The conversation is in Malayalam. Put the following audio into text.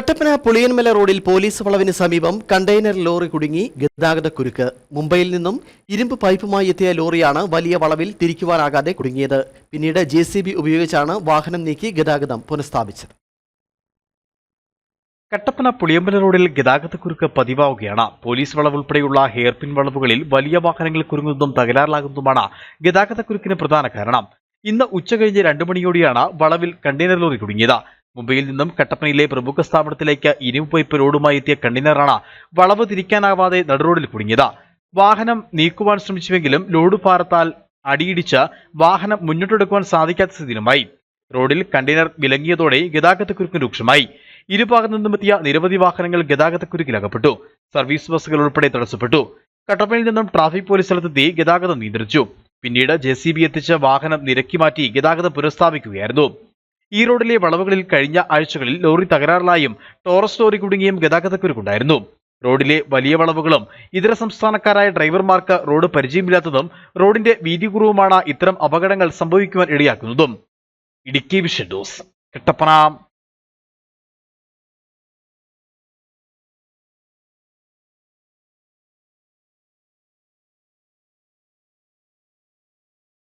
കട്ടപ്പന പുളിയൻമല റോഡിൽ പോലീസ് വളവിന് സമീപം കണ്ടെയ്നർ ലോറി കുടുങ്ങി ഗതാഗതക്കുരുക്ക് മുംബൈയിൽ നിന്നും ഇരുമ്പ് പൈപ്പുമായി എത്തിയ ലോറിയാണ് വലിയ വളവിൽ തിരിക്കുവാനാകാതെ കുടുങ്ങിയത്. പിന്നീട് ജെ ഉപയോഗിച്ചാണ് വാഹനം നീക്കി ഗതാഗതം പുനഃസ്ഥാപിച്ചത്. കട്ടപ്പന പുളിയമ്പല റോഡിൽ ഗതാഗതക്കുരുക്ക് പതിവാവുകയാണ്. പോലീസ് വളവ് ഉൾപ്പെടെയുള്ള ഹെയർപിൻ വളവുകളിൽ വലിയ വാഹനങ്ങൾ കുരുങ്ങുന്നതും തകരാറിലാകുന്നതുമാണ് ഗതാഗതക്കുരുക്കിന് പ്രധാന കാരണം. ഇന്ന് ഉച്ചകഴിഞ്ഞ് രണ്ടു മണിയോടെയാണ് വളവിൽ കണ്ടെയ്നർ ലോറി കുടുങ്ങിയത്. മുംബൈയിൽ നിന്നും കട്ടപ്പനയിലെ പ്രമുഖ സ്ഥാപനത്തിലേക്ക് ഇരുമ്പ് പൈപ്പ് ലോഡുമായി എത്തിയ കണ്ടെയ്നറാണ് വളവ് തിരിക്കാനാവാതെ നടുറോഡിൽ കുടുങ്ങിയത്. വാഹനം നീക്കുവാൻ ശ്രമിച്ചുവെങ്കിലും ലോഡ് ഭാരത്താൽ അടിയിടിച്ച് വാഹനം മുന്നോട്ടെടുക്കുവാൻ സാധിക്കാത്ത സ്ഥിതിയിലുമായി. റോഡിൽ കണ്ടെയ്നർ വിലങ്ങിയതോടെ ഗതാഗതക്കുരുക്ക് രൂക്ഷമായി. ഇരുഭാഗത്തു നിന്നുമെത്തിയ നിരവധി വാഹനങ്ങൾ ഗതാഗതക്കുരുക്കിൽ അകപ്പെട്ടു. സർവീസ് ബസ്സുകൾ ഉൾപ്പെടെ തടസ്സപ്പെട്ടു. കട്ടപ്പനയിൽ നിന്നും ട്രാഫിക് പോലീസ് സ്ഥലത്തെത്തി ഗതാഗതം നിയന്ത്രിച്ചു. പിന്നീട് ജെ എത്തിച്ച് വാഹനം നിരക്കി മാറ്റി ഗതാഗതം പുനഃസ്ഥാപിക്കുകയായിരുന്നു. ഈ റോഡിലെ വളവുകളിൽ കഴിഞ്ഞ ആഴ്ചകളിൽ ലോറി തകരാറിലായും ടോറസ് ലോറി കുടുങ്ങിയും ഗതാഗതക്കുരുക്കുണ്ടായിരുന്നു. റോഡിലെ വലിയ വളവുകളും ഇതര സംസ്ഥാനക്കാരായ ഡ്രൈവർമാർക്ക് റോഡ് പരിചയമില്ലാത്തതും റോഡിന്റെ വീതി കുറവുമാണ് ഇത്തരം അപകടങ്ങൾ സംഭവിക്കുവാൻ ഇടയാക്കുന്നതും. Idukki vision dose